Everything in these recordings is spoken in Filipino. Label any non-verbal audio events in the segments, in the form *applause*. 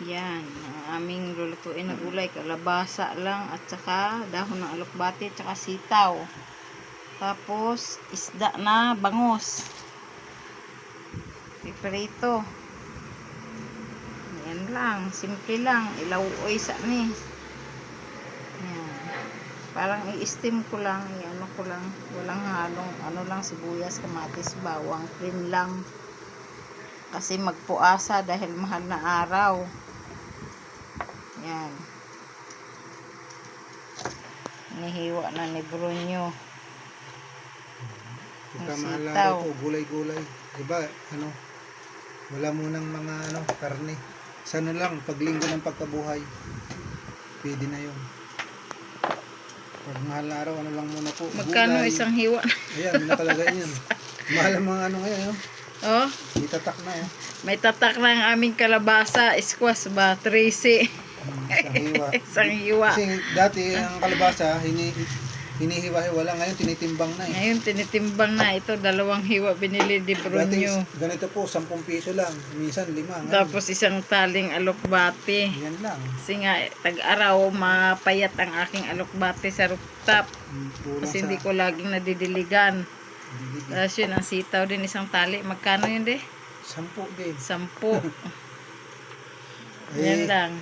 Yan, ang aming lulutuin na gulay, kalabasa lang at saka dahon ng alokbati at saka sitaw. Tapos isda na bangos. Piprito. Yan lang, simple lang, ilauoy sa ni. Yan. Parang i-steam ko lang, i-ano ko lang, walang halong, ano lang, sibuyas, kamatis, bawang, cream lang. Kasi magpuasa dahil mahal na araw. Yan. Nihiwa na ni Brunyo. Pagka Ang mahal na sitaw. ito, gulay-gulay. Diba, ano, wala munang mga, ano, karne. Sana lang, paglinggo ng pagkabuhay, pwede na yun. Pag mahal na araw, ano lang muna po, Magkano gulay. isang hiwa? Ayan, may nakalagay yan. mahal ang mga ano ngayon, no? Oh, itatak na eh. may tatak na ang aming kalabasa, squash ba, 13. Isang hiwa. *laughs* isang hiwa. Kasi dati, ang kalabasa, hini, hinihiwa-hiwa lang. Ngayon, tinitimbang na eh. Ngayon, tinitimbang na. Ito, dalawang hiwa binili ni Dati, Brunyo. ganito po, 10 piso lang. Minsan, 5. Ngayon, Tapos isang taling alokbati. yan lang. Kasi nga, tag-araw, mapayat ang aking alokbati sa rooftop. Hmm, Kasi sa hindi ko laging nadidiligan. bibig. Tapos yun, ang sitaw din, isang tali. Magkano yun de? Sampu din. Sampu. *laughs* Eh, Yan lang.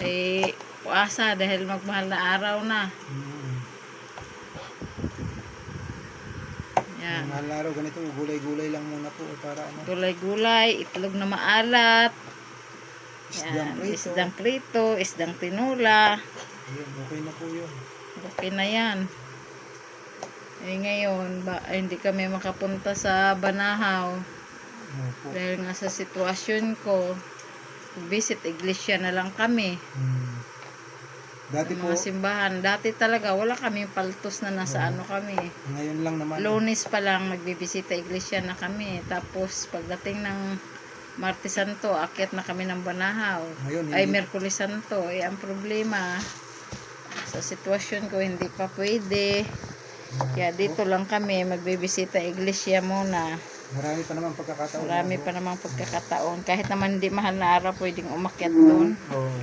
Eh, puasa dahil magmahal na araw na. mm, Yan. Mahal na araw, ganito, gulay-gulay lang muna po eh, para ano, Gulay-gulay, itlog na maalat. isdang prito. isdang prito, isdang tinula. Ayun, okay na po yun. Okay na yan. Eh ngayon, ba, ay, hindi kami makapunta sa Banahaw. Opo. Dahil nga sa sitwasyon ko, visit iglesia na lang kami. Hmm. Dati Sa po, mga simbahan. Dati talaga, wala kami paltos na nasa Oo. ano kami. ngayon lang naman. Lunes pa lang magbibisita iglesia na kami. Tapos pagdating ng Martes Santo, akyat na kami ng Banahaw. Ngayon, Ay, Merkulis Santo. Eh, ang problema, sa sitwasyon ko, hindi pa pwede. Kaya dito lang kami, magbibisita iglesia muna. Marami pa naman pagkakataon. Marami pa namang pagkakataon. Kahit naman hindi mahal na araw, pwedeng umakyat doon. Oo.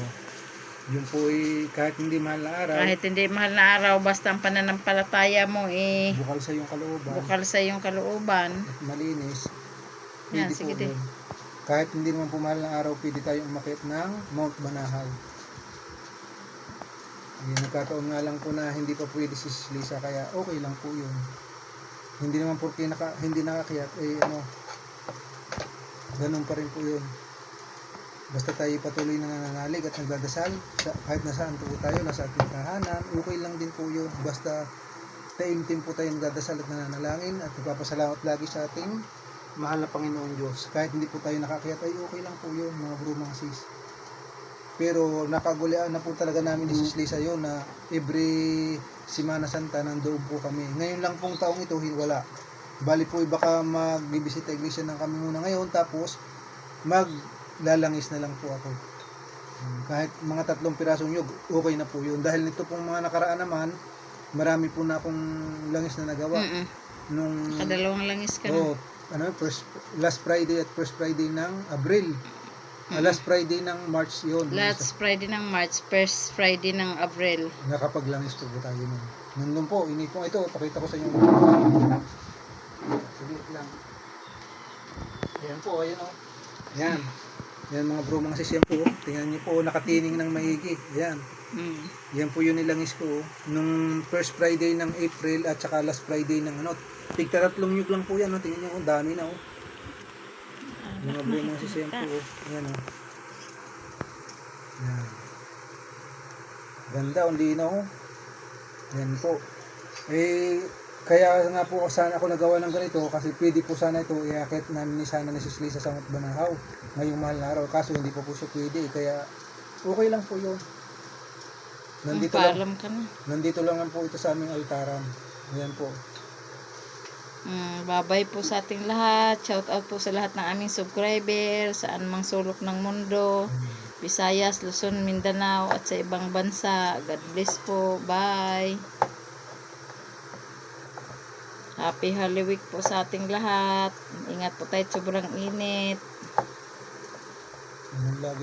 Yun po eh, kahit hindi mahal na araw, Kahit hindi mahal na araw, basta ang pananampalataya mo, eh, bukal sa iyong kalooban bukal sa iyong kalooban. at malinis, Yan, sige din. Kahit hindi naman po mahal na araw, pwede tayong umakit ng Mount Banahaw. Eh, nagkataon nga lang po na hindi pa pwede si Sis Lisa, kaya okay lang po yun. Hindi naman porque naka, hindi nakakiyat, eh ano, ganun pa rin po yun. Basta tayo patuloy na nananalig at nagdadasal, sa, kahit nasaan po tayo, nasa ating tahanan, okay lang din po yun. Basta taimtim po tayo nagdadasal at nananalangin at nagpapasalamat lagi sa ating mahal na Panginoon Diyos. Kahit hindi po tayo nakakiyat, ay okay lang po yun, mga bro, mga sis. Pero nakagulian na po talaga namin ni Sis Lisa yun na every Simana Santa nandoon po kami. Ngayon lang pong taong ito, wala. Bali po, baka magbibisita iglesia ng kami muna ngayon, tapos maglalangis na lang po ako. Hmm, Kahit mga tatlong pirasong nyug, okay na po yun. Dahil nito pong mga nakaraan naman, marami po na akong langis na nagawa. Mm-mm. Nung, Kadalawang langis ka na. oh, ano, first, last Friday at first Friday ng Abril. Ah, last Friday ng March yun. Last Friday ng March, first Friday ng Abril. Nakapaglangis po po tayo nun. Nandun po, inipong ito, pakita ko sa inyo. Sige lang. Ayan po, ayan o. Ayan. Ayan mga bro, mga sis, yan po. oh. Tingnan niyo po, nakatining ng maigi. Ayan. Mm. Yan po yung nilangis ko. oh. Nung first Friday ng April at saka last Friday ng ano. Tigtaratlong nyug lang po yan. Oh. Tingnan niyo, oh, dami na oh. Mga bro, mga sis, yan po. Oh. Ayan oh. Ayan. Ganda, ang linaw. oh. Yan po. Eh, kaya nga po sana ako nagawa ng ganito kasi pwede po sana ito iakit namin ni sana ni Sis Lisa sa Mount Banahaw ngayong mahal na araw kaso hindi po po siya pwede eh. kaya okay lang po yun nandito lang Paalam ka na. nandito lang po ito sa aming altaran ayan po Mm, babay po sa ating lahat. Shout out po sa lahat ng aming subscriber saan mang sulok ng mundo. Visayas, Luzon, Mindanao at sa ibang bansa. God bless po. Bye. Happy Holy Week po sa ating lahat. Ingat po tayo sobrang init.